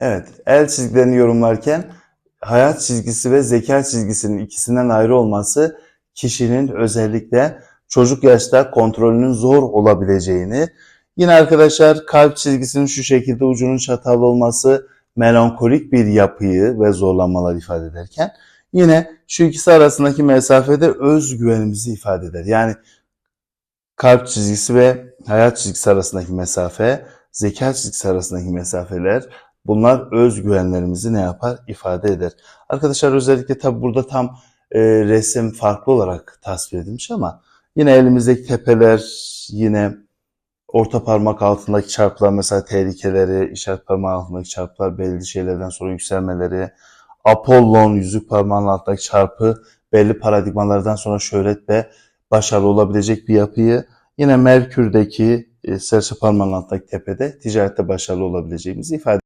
Evet, el çizgilerini yorumlarken hayat çizgisi ve zeka çizgisinin ikisinden ayrı olması kişinin özellikle çocuk yaşta kontrolünün zor olabileceğini, yine arkadaşlar kalp çizgisinin şu şekilde ucunun çatallı olması melankolik bir yapıyı ve zorlanmalar ifade ederken, yine şu ikisi arasındaki mesafede özgüvenimizi ifade eder. Yani kalp çizgisi ve hayat çizgisi arasındaki mesafe, zeka çizgisi arasındaki mesafeler bunlar özgüvenlerimizi ne yapar? ifade eder. Arkadaşlar özellikle tabi burada tam e, resim farklı olarak tasvir edilmiş ama yine elimizdeki tepeler, yine orta parmak altındaki çarpılar mesela tehlikeleri, işaret parmağı altındaki çarpılar belli şeylerden sonra yükselmeleri, Apollon yüzük parmağının altındaki çarpı belli paradigmalardan sonra şöhret ve başarılı olabilecek bir yapıyı yine Merkür'deki e, serçe parmağının altındaki tepede ticarette başarılı olabileceğimizi ifade